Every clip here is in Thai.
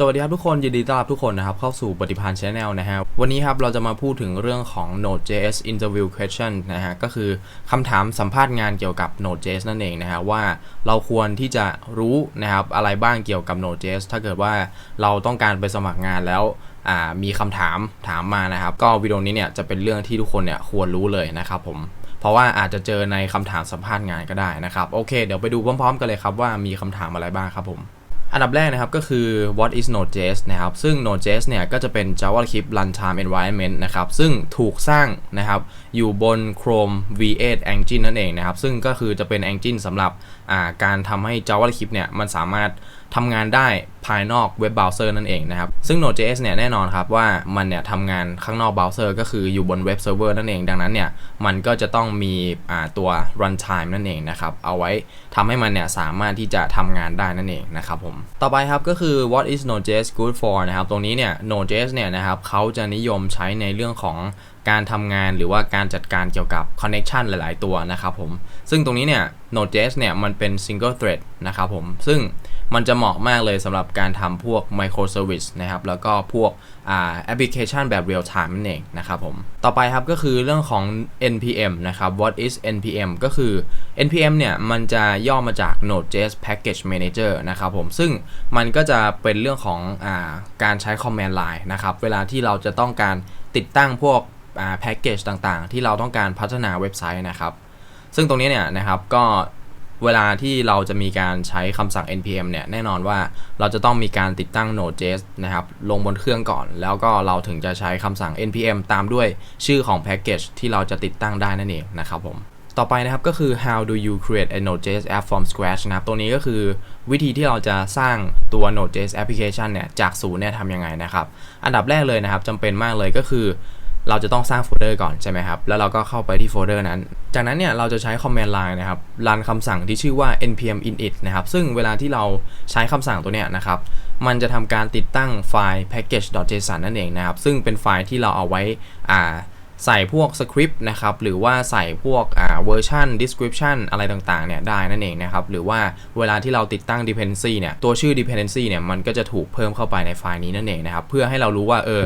สวัสดีครับทุกคน ยินดีต้อนรับทุกคนนะครับ เข้าสู่ปฏิพันธ์ Channel นะฮะ วันนี้ครับเราจะมาพูดถึงเรื่องของ Node.js Interview Question นะฮะ ก็คือคำถามสัมภาษณ์งานเกี่ยวกับ Node.js นั่นเองนะฮะ ว่าเราควรที่จะรู้นะครับ อะไรบ้างเกี่ยวกับ Node.js ถ้าเกิดว่าเราต้องการไปสมัครงานแล้วมีคำถามถามมานะครับ ก็วิดีโอนี้เนี่ยจะเป็นเรื่องที่ทุกคนเนี่ยควรรู้เลยนะครับผมเพราะว่าอาจจะเจอในคำถามสัมภาษณ์งานก็ได้นะครับโอเค เดี๋ยวไปดูพร้อมๆ กันเลยครับว่ามีคำถามอะไรบ้างครับผม อันดับแรกนะครับก็คือ what is Node.js นะครับ ซึ่ง Node.js เนี่ยก็จะเป็น JavaScript runtime environment นะครับ ซึ่งถูกสร้างนะครับอยู่บน Chrome V8 Engine นั่นเองนะครับ ซึ่งก็คือจะเป็น Engine สำหรับการทำให้ JavaScript เนี่ยมันสามารถทำงานได้ภายนอกเว็บเบราว์เซอร์นั่นเองนะครับ ซึ่ง Node.js เนี่ยแน่นอนครับว่ามันเนี่ยทำงานข้างนอกเบราว์เซอร์ก็คืออยู่บนเว็บเซิร์ฟเวอร์นั่นเอง ดังนั้นเนี่ยมันก็จะต้องมีตัว runtime นั่นเองนะครับ เอาไว้ทำให้มันเนี่ยสามารถที่จะทำงานได้นั่นเองนะครับผม ต่อไปครับก็คือ what is Node.js good for นะครับ ตรงนี้เนี่ย Node.js เนี่ยนะครับเขาจะนิยมใช้ในเรื่องของการทำงานหรือว่าการจัดการเกี่ยวกับ connection หลาย ๆ ตัวนะครับผม ซึ่งตรงนี้เนี่ย Node.js เนี่ยมันเป็น single thread นะครับผม ซึ่ง มันจะเหมาะมากเลยสำหรับการทำพวก microservice นะครับ แล้วก็พวกแอปพลิเคชันแบบ real time นั่นเองนะครับผม ต่อไปครับก็คือเรื่องของ npm นะครับ what is npm ก็คือ npm เนี่ย มันจะย่อมาจาก node.js package manager นะครับผม ซึ่งมันก็จะเป็นเรื่องของอาการใช้ command line นะครับ เวลาที่เราจะต้องการติดตั้งพวกแพ็กเกจต่างๆ ที่เราต้องการพัฒนาเว็บไซต์นะครับ ซึ่งตรงนี้เนี่ยนะครับก็ เวลาที่เราจะมีการใช้คำสั่ง npm เนี่ยแน่นอนว่าเราจะต้องมีการติดตั้ง node.js นะครับลงบนเครื่องก่อน แล้วก็เราถึงจะใช้คำสั่ง npm ตามด้วยชื่อของแพ็กเกจที่เราจะติดตั้งได้นั่นเองนะครับผมต่อไปนะครับก็คือ how do you create a node.js app from scratch นะครับตัวนี้ก็คือวิธีที่เราจะสร้างตัว node.js application เนี่ยจากศูนย์เนี่ยทำยังไงนะครับ อันดับแรกเลยนะครับจำเป็นมากเลยก็คือ เราจะต้องสร้างโฟลเดอร์ก่อนใช่ไหมครับ แล้วเราก็เข้าไปที่โฟลเดอร์นั้น จากนั้นเนี่ยเราจะใช้ command line นะครับรันคำสั่งที่ชื่อว่า npm init นะครับ ซึ่งเวลาที่เราใช้คำสั่งตัวเนี้ยนะครับ มันจะทำการติดตั้งไฟล์ package.json นั่นเองนะครับ ซึ่งเป็นไฟล์ที่เราเอาไว้อ่าใส่พวกสคริปต์นะครับ หรือว่าใส่พวกอ่าเวอร์ชัน description อะไรต่างๆเนี่ยได้นั่นเองนะครับ หรือว่าเวลาที่เราติดตั้ง dependency เนี่ย ตัวชื่อ dependency เนี่ย มันก็จะถูกเพิ่มเข้าไปในไฟล์นี้นั่นเองนะครับ เพื่อให้เรารู้ว่าเออ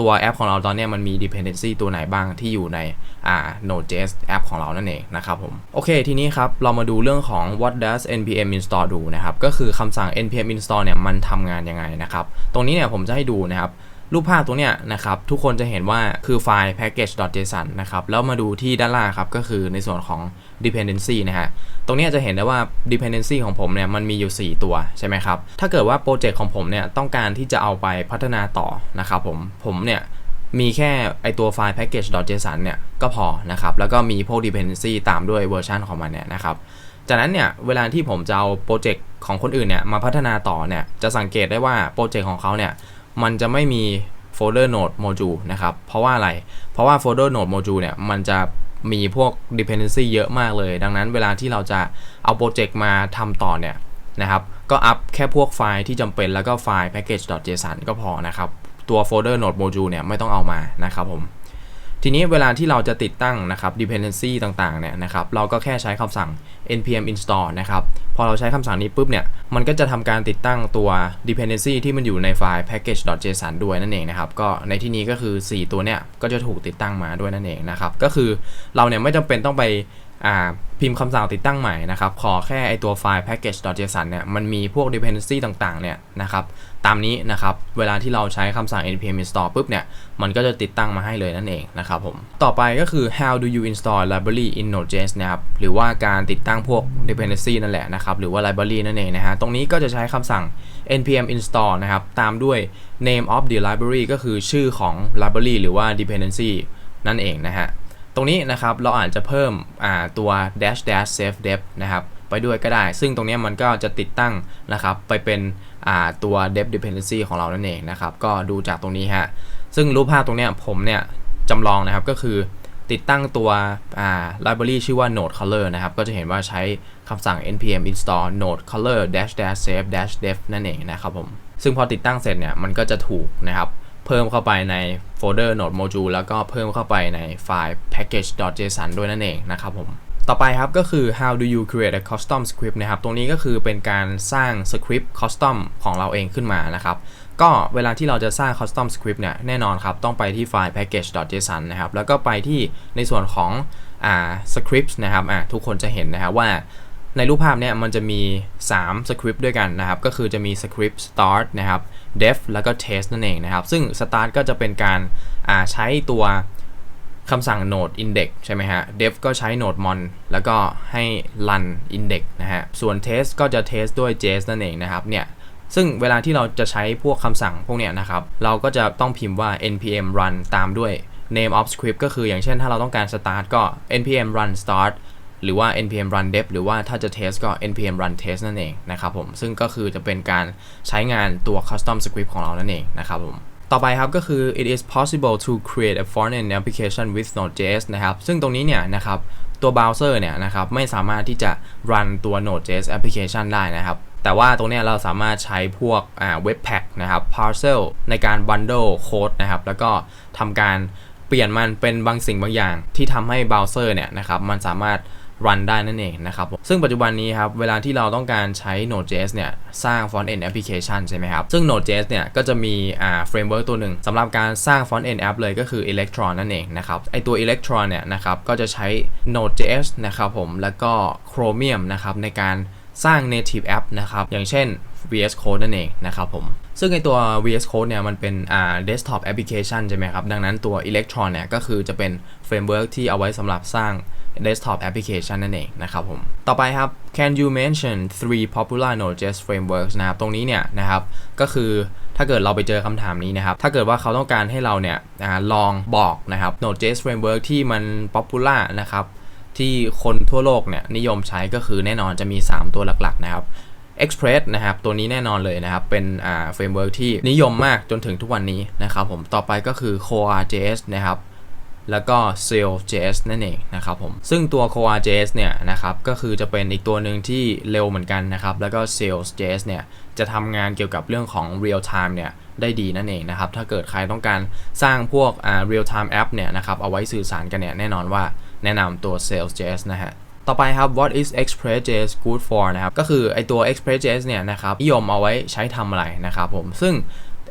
ตัวแอปของเราตอนนี้มันมี dependency ตัวไหนบ้างที่อยู่ในอ่า Node.js แอปของเรานั่นเองนะครับผมโอเค ทีนี้ครับ เรามาดูเรื่องของ what does npm install ดูนะครับ ก็คือคำสั่ง npm install เนี่ยมันทำงานยังไงนะครับ ตรงนี้เนี่ยผมจะให้ดูนะครับรูปภาพตัวเนี้ยนะครับ ทุกคนจะเห็นว่าคือไฟล์ package.json นะครับ แล้วมาดูที่ด้านล่างครับ ก็คือในส่วนของ dependency นะฮะ ตรงนี้จะเห็นได้ว่า dependency ของผมเนี่ยมันมีอยู่ 4 ตัวใช่ไหมครับ ถ้าเกิดว่าโปรเจกต์ของผมเนี่ยต้องการที่จะเอาไปพัฒนาต่อนะครับผม ผมเนี่ยมีแค่ไอตัวไฟล์ package.json เนี่ยก็พอนะครับ แล้วก็มีพวก dependency ตามด้วยเวอร์ชันของมันเนี่ยนะครับจากนั้นเนี่ยเวลาที่ผมจะเอาโปรเจกต์ของคนอื่นเนี่ยมาพัฒนาต่อเนี่ยจะสังเกตได้ว่าโปรเจกต์ของเขาเนี่ยมันจะไม่มีโฟลเดอร์ node module นะครับเพราะว่าอะไร เพราะว่าโฟลเดอร์ node module เนี่ยมันจะ มีพวก dependency เยอะมากเลย ดังนั้นเวลาที่เราจะเอาโปรเจกต์มาทำต่อเนี่ยนะครับ ก็อัพแค่พวกไฟล์ที่จำเป็นแล้วก็ไฟล์ package.json ก็พอนะครับ ตัวโฟลเดอร์ node module เนี่ยไม่ต้องเอามานะครับผม ทีนี้เวลาที่เราจะติดตั้งนะครับ dependency ต่างๆเนี่ยนะครับเราก็แค่ใช้คำสั่ง npm install นะครับพอเราใช้คำสั่งนี้ปุ๊บเนี่ยมันก็จะทำการติดตั้งตัว dependency ที่มันอยู่ในไฟล์ package.json ด้วยนั่นเองนะครับก็ในที่นี้ก็คือ 4 ตัวเนี่ยก็จะถูกติดตั้งมาด้วยนั่นเองนะครับก็คือเราเนี่ยไม่จำเป็นต้องไป พิมพ์คำสั่งติดตั้งใหม่นะครับ ขอแค่ไอตัวไฟล์ package.json เนี่ย มันมีพวก dependency ต่างๆ เนี่ยนะครับ ตามนี้นะครับ เวลาที่เราใช้คำสั่ง npm install ปุ๊บเนี่ย มันก็จะติดตั้งมาให้เลยนั่นเองนะครับผม ต่อไปก็คือ how do you install library in node.js นะครับ หรือว่าการติดตั้งพวก dependency นั่นแหละนะครับ หรือว่า library นั่นเองนะฮะ ตรงนี้ก็จะใช้คำสั่ง npm install นะครับ ตามด้วย name of the library ก็คือชื่อของ library หรือว่า dependency นั่นเองนะฮะ ตรงนี้นะครับเราอาจจะเพิ่มตัว dash dash save dev นะครับไปด้วยก็ได้ ซึ่งตรงนี้มันก็จะติดตั้งนะครับไปเป็นตัว dev dependency ของเรานั่นเองนะครับก็ดูจากตรงนี้ฮะซึ่งรูปภาพตรงนี้ผมเนี่ยจำลองนะครับก็คือติดตั้งตัว library ชื่อว่า node color นะครับ ก็จะเห็นว่าใช้คำสั่ง npm install node color dash dash save dash dev นั่นเองนะครับผม ซึ่งพอติดตั้งเสร็จเนี่ย มันก็จะถูกนะครับ เพิ่มเข้าไปในโฟลเดอร์ node module แล้วก็เพิ่มเข้าไปในไฟล์ package.json ด้วยนั่นเองนะครับผมต่อไปครับก็คือ how do you create a custom script นะครับ ตรงนี้ก็คือเป็นการสร้างสคริปต์ custom ของเราเองขึ้นมานะครับ ก็เวลาที่เราจะสร้าง custom script เนี่ย แน่นอนครับ ต้องไปที่ไฟล์ package.json นะครับ แล้วก็ไปที่ในส่วนของอ่า scripts นะครับ อ่าทุกคนจะเห็นนะครับว่า ในรูปภาพเนี่ยมันจะมี3 script ด้วยกันนะครับ ก็คือจะมี script start นะครับ def แล้วก็ test นั่นเองนะครับ ซึ่ง start ก็จะเป็นการาใช้ตัวคำสั่ง node index ใช่ไหมฮะ def ก็ใช้ node mon แล้วก็ให้ run index นะฮะ ส่วน test ก็จะ test ด้วย js นั่นเองนะครับ เนี่ยซึ่งเวลาที่เราจะใช้พวกคำสั่งพวกเนี้ยนะครับ เราก็จะต้องพิมพ์ว่า npm run ตามด้วย name of script ก็คืออย่างเช่นถ้าเราต้องการ start ก็ npm run start หรือว่า npm run def หรือว่าถ้าจะ test ก็ npm run test นั่นเองนะครับผม ซึ่งก็คือจะเป็นการใช้งานตัว custom script ของเรานั่นเองนะครับผม ต่อไปครับก็คือ it is possible to create a front-end application with Node.js นะครับ ซึ่งตรงนี้เนี่ยนะครับตัว browser เนี่ยนะครับไม่สามารถที่จะ run ตัว Node.js application ได้นะครับแต่ว่าตรงนี้เราสามารถใช้พวกอ่า webpack นะครับ parcel ในการ bundle code นะครับ แล้วก็ทำการเปลี่ยนมันเป็นบางสิ่งบางอย่างที่ทำให้ browser เนี่ยนะครับ มันสามารถ รันได้นั่นเองนะครับ ซึ่งปัจจุบันนี้ครับ เวลาที่เราต้องการใช้ Node.js เนี่ย สร้าง front end application ใช่ไหมครับ ซึ่ง Node.js เนี่ย ก็จะมีอ่า framework ตัวหนึ่งสำหรับการสร้าง front end app เลยก็คือ Electron นั่นเองนะครับ ไอตัว Electron เนี่ยนะครับ ก็จะใช้ Node.js นะครับผม แล้วก็ Chromium นะครับในการสร้าง native app นะครับ อย่างเช่น VS Code นั่นเองนะครับผม ซึ่งไอตัว VS Code เนี่ยมันเป็นอ่า desktop application ใช่ไหมครับ ดังนั้นตัว Electron เนี่ยก็คือจะเป็น framework ที่เอาไว้สำหรับสร้าง desktop application นั่นเองนะครับผม ต่อไปครับ can you mention three popular Node.js frameworks นะครับ ตรงนี้เนี่ยนะครับ ก็คือถ้าเกิดเราไปเจอคำถามนี้นะครับ ถ้าเกิดว่าเขาต้องการให้เราเนี่ยอลองบอกนะครับ Node.js framework ที่มัน popular นะครับที่คนทั่วโลกเนี่ยนิยมใช้ก็คือแน่นอนจะมี 3 ตัวหลักๆนะครับ Express นะครับ ตัวนี้แน่นอนเลยนะครับ เป็นอ่าเฟรมเวิร์กที่นิยมมากจนถึงทุกวันนี้นะครับผม ต่อไปก็คือ Core.js นะครับ แล้วก็ Sail.js นั่นเองนะครับผม ซึ่งตัว Core.js เนี่ยนะครับก็คือจะเป็นอีกตัวหนึ่งที่เร็วเหมือนกันนะครับแล้วก็ Sail.js เนี่ยจะทำงานเกี่ยวกับเรื่องของ real time เนี่ยได้ดีนั่นเองนะครับ ถ้าเกิดใครต้องการสร้างพวก real time app เนี่ยนะครับเอาไว้สื่อสารกันเนี่ยแน่นอนว่าแนะนำตัว Sail.js นะฮะต่อไปครับ what is Express.js good for นะครับ ก็คือไอตัว Express.js เนี่ยนะครับนิยมเอาไว้ใช้ทำอะไรนะครับผม ซึ่ง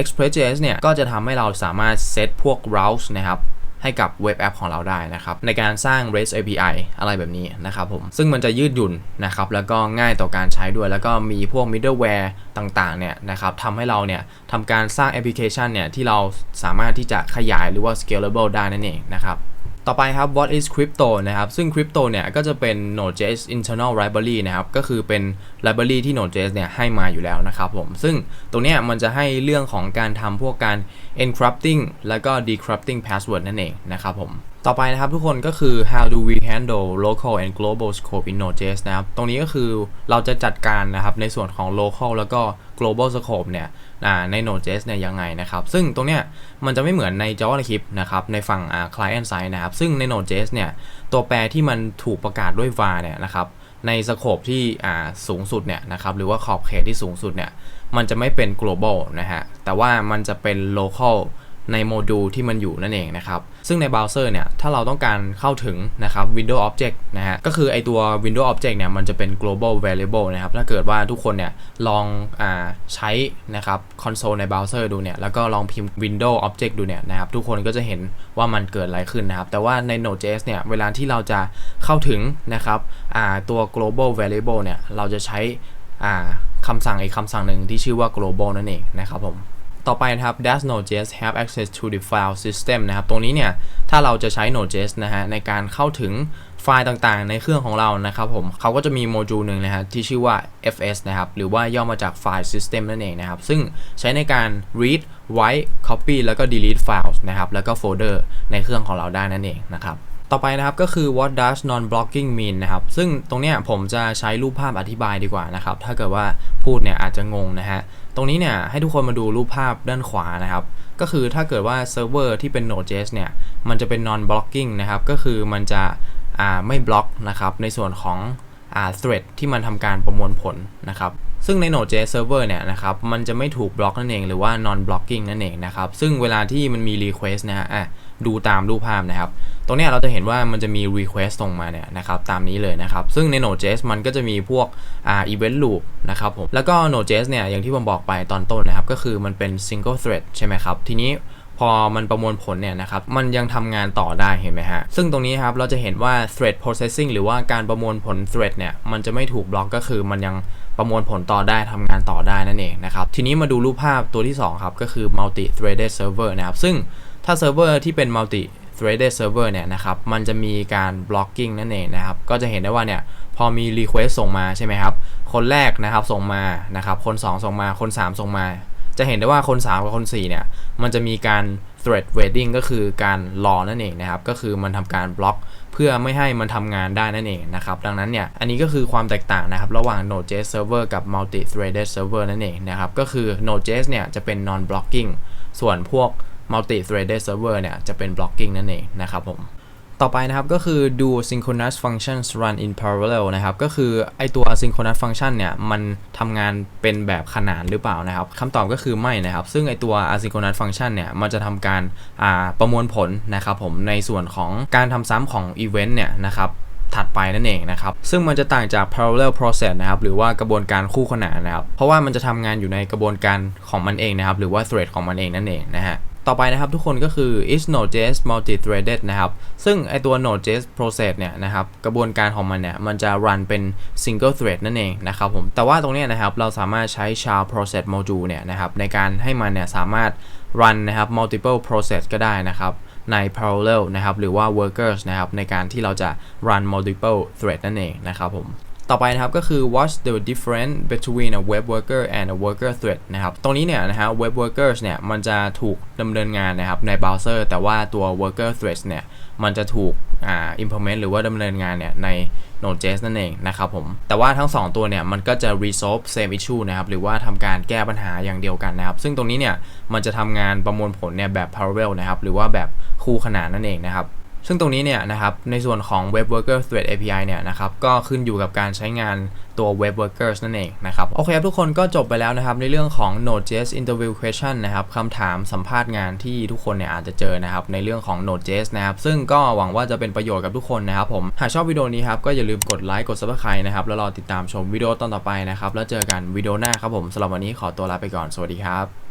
Express.js เนี่ยก็จะทำให้เราสามารถเซตพวก routes นะครับ ให้กับเว็บแอปของเราได้นะครับ ในการสร้าง REST API อะไรแบบนี้นะครับผม ซึ่งมันจะยืดหยุ่นนะครับ แล้วก็ง่ายต่อการใช้ด้วย แล้วก็มีพวก middleware ต่างๆ เนี่ยนะครับทำให้เราเนี่ยทำการสร้างแอปพลิเคชันเนี่ยที่เราสามารถที่จะขยายหรือว่า scalable ได้นั่นเองนะครับ ต่อไปครับ what is crypto นะครับ ซึ่ง crypto เนี่ยก็จะเป็น Node.js internal library นะครับ ก็คือเป็น library ที่ Node.js เนี่ยให้มาอยู่แล้วนะครับผม ซึ่งตรงเนี้ยมันจะให้เรื่องของการทำพวกการ encrypting แล้วก็ decrypting password นั่นเองนะครับผม ต่อไปนะครับทุกคนก็คือ how do we handle local and global scope in Node.js นะครับ ตรงนี้ก็คือเราจะจัดการนะครับในส่วนของ local แล้วก็ global scope เนี่ยใน Node.js เนี่ยยังไงนะครับ ซึ่งตรงเนี้ยมันจะไม่เหมือนใน JavaScript นะครับ ในฝั่ง client side นะครับ ซึ่งใน Node.js เนี่ยตัวแปรที่มันถูกประกาศด้วย var เนี่ยนะครับในสโคปที่สูงสุดเนี่ยนะครับหรือว่าขอบเขตที่สูงสุดเนี่ยมันจะไม่เป็น global นะฮะแต่ว่ามันจะเป็น local ในโมดูลที่มันอยู่นั่นเองนะครับ ซึ่งในเบราว์เซอร์เนี่ย ถ้าเราต้องการเข้าถึงนะครับ Windows Object นะฮะ ก็คือไอตัว Windows Object เนี่ย มันจะเป็น global variable นะครับ ถ้าเกิดว่าทุกคนเนี่ย ลองอ่าใช้นะครับคอนโซลในเบราว์เซอร์ดูเนี่ย แล้วก็ลองพิมพ์ Windows Object ดูเนี่ยนะครับ ทุกคนก็จะเห็นว่ามันเกิดอะไรขึ้นนะครับ แต่ว่าใน Node.js เนี่ย เวลาที่เราจะเข้าถึงนะครับอ่าตัว global variable เนี่ย เราจะใช้อ่าคำสั่งอีกคำสั่งหนึ่งที่ชื่อว่า global นั่นเองนะครับผม ต่อไปนะครับ does Node.js have access to the file system นะครับ ตรงนี้เนี่ย ถ้าเราจะใช้ Node.js นะฮะ ในการเข้าถึงไฟล์ต่างๆ ในเครื่องของเรานะครับผมเขาก็จะมีโมดูลหนึ่งนะฮะที่ชื่อว่า fs นะครับ หรือว่าย่อมาจาก file system นั่นเองนะครับ ซึ่งใช้ในการ read write copy แล้วก็ delete files นะครับ แล้วก็โฟลเดอร์ในเครื่องของเราได้นั่นเองนะครับ ต่อไปนะครับก็คือ what does non blocking mean นะครับ ซึ่งตรงเนี้ยผมจะใช้รูปภาพอธิบายดีกว่านะครับ ถ้าเกิดว่าพูดเนี่ยอาจจะงงนะฮะ ตรงนี้เนี่ยให้ทุกคนมาดูรูปภาพด้านขวานะครับ ก็คือถ้าเกิดว่าเซิร์ฟเวอร์ที่เป็น Node.js เนี่ย มันจะเป็น non blocking นะครับ ก็คือมันจะไม่บล็อกนะครับ ในส่วนของอ่า thread ที่มันทำการประมวลผลนะครับซึ่งใน Node.js Server เนี่ยนะครับ มันจะไม่ถูกบล็อกนั่นเอง หรือว่า non blocking นั่นเองนะครับ ซึ่งเวลาที่มันมี request นะฮะ ดูตามรูปภาพนะครับ ตรงนี้เราจะเห็นว่ามันจะมี request ส่งมาเนี่ยนะครับตามนี้เลยนะครับ ซึ่งใน Node.js มันก็จะมีพวกอ่า event loop นะครับผม แล้วก็ Node.js เนี่ยอย่างที่ผมบอกไปตอนต้นนะครับ ก็คือมันเป็น single thread ใช่ไหมครับ ทีนี้พอมันประมวลผลเนี่ยนะครับ มันยังทำงานต่อได้เห็นไหมฮะ ซึ่งตรงนี้ครับ เราจะเห็นว่า thread processing หรือว่าการประมวลผล thread เนี่ย มันจะไม่ถูกบล็อกก็คือมันยังประมวลผลต่อได้ทำงานต่อได้นั่นเองนะครับ ทีนี้มาดูรูปภาพตัวที่ 2 ครับ ก็คือ multi threaded server นะครับ ซึ่ง ถ้าเซิร์ฟเวอร์ที่เป็น multi threaded server เนี่ยนะครับ มันจะมีการ blocking นั่นเองนะครับ ก็จะเห็นได้ว่าเนี่ยพอมี request ส่งมาใช่ไหมครับ คนแรกนะครับส่งมานะครับ คน 2 ส่งมา คน 3 ส่งมา จะเห็นได้ว่าคน 3 กับคน 4 เนี่ย มันจะมีการ thread waiting ก็คือการรอนั่นเองนะครับ ก็คือมันทำการบล็อกเพื่อไม่ให้มันทำงานได้นั่นเองนะครับ ดังนั้นเนี่ย อันนี้ก็คือความแตกต่างนะครับ ระหว่าง Node.js server กับ multi threaded server นั่นเองนะครับ ก็คือ Node.js เนี่ยจะเป็น non blocking ส่วนพวก multi threaded server เนี่ยจะเป็น blocking นั่นเองนะครับผมต่อไปนะครับก็คือดู synchronous functions run in parallel นะครับก็คือไอตัว asynchronous function เนี่ยมันทำงานเป็นแบบขนานหรือเปล่านะครับคำตอบก็คือไม่นะครับ ซึ่งไอตัว asynchronous function เนี่ยมันจะทำการประมวลผลนะครับผมในส่วนของการทำซ้ำของ event เนี่ยนะครับถัดไปนั่นเองนะครับ ซึ่งมันจะต่างจาก parallel process นะครับ หรือว่ากระบวนการคู่ขนานนะครับ เพราะว่ามันจะทำงานอยู่ในกระบวนการของมันเองนะครับ หรือว่า thread ของมันเองนั่นเองนะฮะ ต่อไปนะครับทุกคนก็คือ is Node.js multi-threaded นะครับ ซึ่งไอตัว Node.js process เนี่ยนะครับกระบวนการของมันเนี่ยมันจะ run เป็น single thread นั่นเองนะครับผมแต่ว่าตรงนี้นะครับเราสามารถใช้ child process module เนี่ยนะครับในการให้มันเนี่ยสามารถ run นะครับ multiple process ก็ได้นะครับใน parallel นะครับหรือว่า workers นะครับในการที่เราจะ run multiple thread นั่นเองนะครับผม ต่อไปนะครับก็คือ what's the difference between a web worker and a worker thread นะครับ ตรงนี้เนี่ยนะฮะ web workers เนี่ยมันจะถูกดำเนินงานนะครับในเบราว์เซอร์ แต่ว่าตัว worker threads เนี่ยมันจะถูกอ่า implement หรือว่าดำเนินงานเนี่ยใน Node.js นั่นเองนะครับผม แต่ว่าทั้ง 2 ตัวเนี่ยมันก็จะ resolve same issue นะครับ หรือว่าทำการแก้ปัญหาอย่างเดียวกันนะครับ ซึ่งตรงนี้เนี่ยมันจะทำงานประมวลผลเนี่ยแบบ parallel นะครับ หรือว่าแบบคู่ขนานนั่นเองนะครับ ซึ่งตรงนี้เนี่ยนะครับในส่วนของ Web Worker Thread API เนี่ยนะครับก็ขึ้นอยู่กับการใช้งานตัว Web Workers นั่นเองนะครับโอเคครับทุกคนก็จบไปแล้วนะครับในเรื่องของ Node.js Interview Question นะครับคำถามสัมภาษณ์งานที่ทุกคนเนี่ยอาจจะเจอนะครับในเรื่องของ Node.js นะครับซึ่งก็หวังว่าจะเป็นประโยชน์กับทุกคนนะครับผมหากชอบวิดีโอนี้ครับก็อย่าลืมกดไลค์กด Subscribe นะครับแล้วรอติดตามชมวิดีโอตอนต่อไปนะครับแล้วเจอกันวิดีโอหน้าครับผมสำหรับวันนี้ขอตัวลาไปก่อนสวัสดีครับ